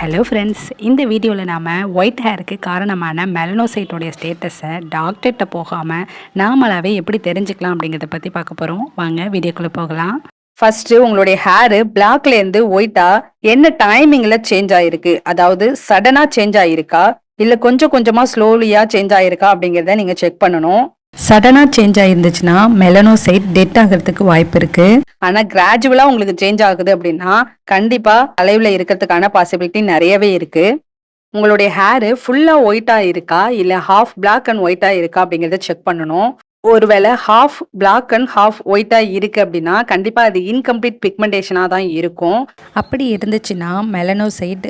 Hello friends இந்த வீடியோவில் நாம் ஒயிட் ஹேருக்கு காரணமான மெலனோசைட்டோடைய ஸ்டேட்டஸை டாக்டர்கிட்ட போகாமல் நாமளாவே எப்படி தெரிஞ்சுக்கலாம் அப்படிங்கிறத பற்றி பார்க்க போகிறோம் வாங்க வீடியோக்குள்ளே போகலாம். ஃபர்ஸ்ட் உங்களுடைய ஹேரு பிளாக்லேருந்து ஒயிட்டாக ஒயிட்டா என்ன டைமிங்கில் சேஞ்ச் ஆயிருக்கு? அதாவது சடனாக சேஞ்ச் ஆயிருக்கா? இல்லை கொஞ்சம் கொஞ்சமாக ஸ்லோலியாக சேஞ்ச் ஆயிருக்கா அப்படிங்கிறத நீங்கள் செக் பண்ணணும். சடனாக சேஞ்ச் ஆயிருந்துச்சுன்னா மெலனோசைட் டெட் ஆகிறதுக்கு வாய்ப்பு இருக்குது ஆனா கிராஜுவலா உங்களுக்கு சேஞ்ச் ஆகுது அப்படின்னா கண்டிப்பா அலைவுல இருக்கிறதுக்கான பாசிபிலிட்டி நிறையவே இருக்கு. உங்களுடைய ஹேர் ஃபுல்லா ஒயிட்டா இருக்கா? இல்ல ஹாஃப் Black அண்ட் ஒயிட்டா இருக்கா? அப்படிங்கறத செக் பண்ணணும். ஒருவேளை ஹாஃப் Black அண்ட் ஹாஃப் ஒயிட்டா இருக்கு அப்படின்னா கண்டிப்பா அது இன்கம்ப்ளீட் பிக்மெண்டேஷனா தான் இருக்கும். அப்படி இருந்துச்சுன்னா மெலனோசைட்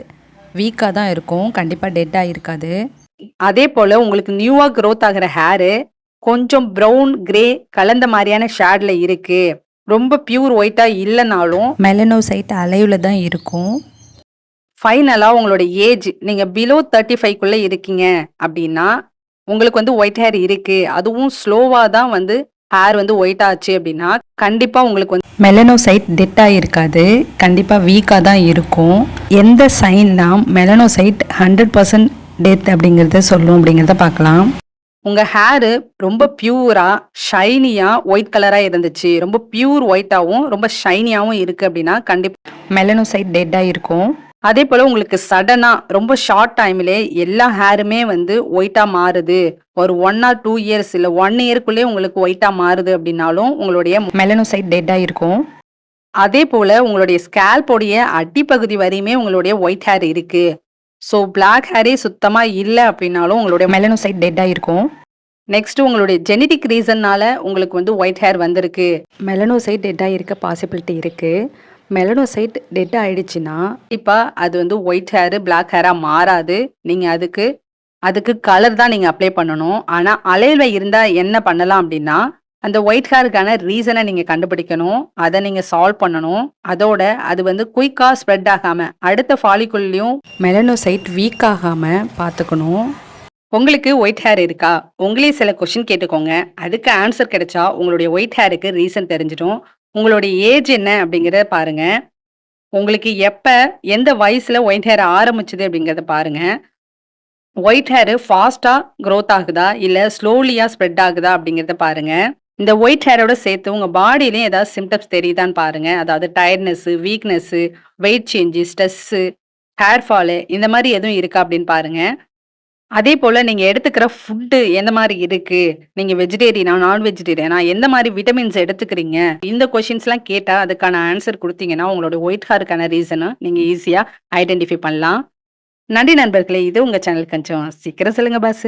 வீக்காக தான் இருக்கும். கண்டிப்பாக டெட்டாக இருக்காது. அதே போல உங்களுக்கு நியூவா growth ஆகிற ஹேரு கொஞ்சம் ப்ரௌன் கிரே கலந்த மாதிரியான ஷேட்ல இருக்கு. ரொம்ப பியூர் ஒயிட்டா இல்லைனாலும் மெலனோசைட் அலைவில் தான் இருக்கும். ஃபைனலா உங்களோட ஏஜ் நீங்க பிலோ தேர்ட்டி ஃபைவ்க்குள்ள இருக்கீங்க அப்படின்னா உங்களுக்கு வந்து ஒயிட் ஹேர் இருக்கு. அதுவும் ஸ்லோவா தான் வந்து ஹேர் வந்து ஒயிட் ஆச்சு அப்படின்னா கண்டிப்பா உங்களுக்கு வந்து மெலனோசைட் டெட்டாக இருக்காது கண்டிப்பாக வீக்காக தான் இருக்கும். எந்த சைன்லாம் மெலனோசைட் ஹண்ட்ரட் பர்சன்ட் டெத் அப்படிங்கிறத சொல்லும் அப்படிங்கிறத பார்க்கலாம். உங்க ஹேர் ரொம்ப பியூரா ஷைனியா ஒயிட் கலரா இருந்துச்சு. ரொம்ப பியூர் ஒயிட்டாவும் ரொம்ப ஷைனியாவும் இருக்கு அப்படின்னா கண்டிப்பா மெலனோசைட் டெட்டாக இருக்கும். அதே போல உங்களுக்கு சடனா ரொம்ப ஷார்ட் டைம்ல எல்லா ஹேருமே வந்து ஒயிட்டா மாறுது. ஒரு ஒன் ஆர் டூ இயர்ஸ் இல்ல ஒன் இயர்க்குள்ளே உங்களுக்கு ஒயிட்டா மாறுது அப்படின்னாலும் உங்களுடைய மெலனோசைட் டெட்டாக இருக்கும். அதே போல உங்களுடைய ஸ்கேல்போடைய அடிப்பகுதி வரையுமே உங்களுடைய ஒயிட் ஹேர் இருக்கு. ஸோ பிளாக் ஹேரே சுத்தமாக இல்லை அப்படின்னாலும் உங்களுடைய மெலனோசைட் டெட்டாக இருக்கும் நெக்ஸ்ட் உங்களுடைய ஜெனடிக் ரீசன்னால உங்களுக்கு வந்து ஒயிட் ஹேர் வந்திருக்கு. மெலனோசைட் டெட்டாக இருக்க பாசிபிலிட்டி இருக்குது மெலனோசைட் டெட் ஆயிடுச்சுன்னா இப்போ அது வந்து ஒயிட் ஹேரு பிளாக் ஹேராக மாறாது. நீங்கள் அதுக்கு அதுக்கு கலர் தான் நீங்கள் அப்ளை பண்ணணும். ஆனால் அலையில் இருந்தால் என்ன பண்ணலாம் அப்படின்னா அந்த ஒயிட் ஹேருக்கான ரீசனை நீங்கள் கண்டுபிடிக்கணும் அதை நீங்கள் சால்வ் பண்ணணும். அதோட அது வந்து குயிக்காக ஸ்ப்ரெட் ஆகாமல் அடுத்த ஃபாலிக்குள்ளேயும் மெலனோசைட் வீக் ஆகாமல் பார்த்துக்கணும். உங்களுக்கு ஒயிட் ஹேர் இருக்கா? உங்களே சில கொஷின் கேட்டுக்கோங்க. அதுக்கு ஆன்சர் கிடைச்சா உங்களுடைய ஒயிட் ஹேருக்கு ரீசன் தெரிஞ்சிடும். உங்களுடைய ஏஜ் என்ன அப்படிங்கிறத பாருங்க. உங்களுக்கு எப்போ எந்த வயசில் ஒயிட் ஹேர் ஆரம்பிச்சது அப்படிங்கிறத பாருங்க. ஒயிட் ஹேரு ஃபாஸ்ட்டாக க்ரோத் ஆகுதா? இல்லை ஸ்லோலியாக ஸ்ப்ரெட் ஆகுதா அப்படிங்கிறத பாருங்கள் இந்த ஒயிட் ஹேரோட சேர்த்து உங்கள் பாடியிலையும் ஏதாவது சிம்டம்ஸ் தெரியுதான்னு பாருங்கள் அதாவது tiredness weakness weight change stress hair fall இந்த மாதிரி எதுவும் இருக்கா அப்படின்னு பாருங்கள் அதே போல் நீங்கள் எடுத்துக்கிற ஃபுட்டு எந்த மாதிரி இருக்குது நீங்கள் வெஜிடேரியனா நான் வெஜிடேரியனா எந்த மாதிரி விட்டமின்ஸ் எடுத்துக்கிறீங்க? இந்த கொஷின்ஸ்லாம் கேட்டால் அதுக்கான ஆன்சர் கொடுத்தீங்கன்னா உங்களோட ஒயிட் ஹேருக்கான ரீசனை நீங்கள் ஈஸியாக ஐடென்டிஃபை பண்ணலாம். நன்றி நண்பர்களே இது உங்கள் சேனல் கொஞ்சம் சீக்கிரம் சொல்லுங்கள் பாஸ்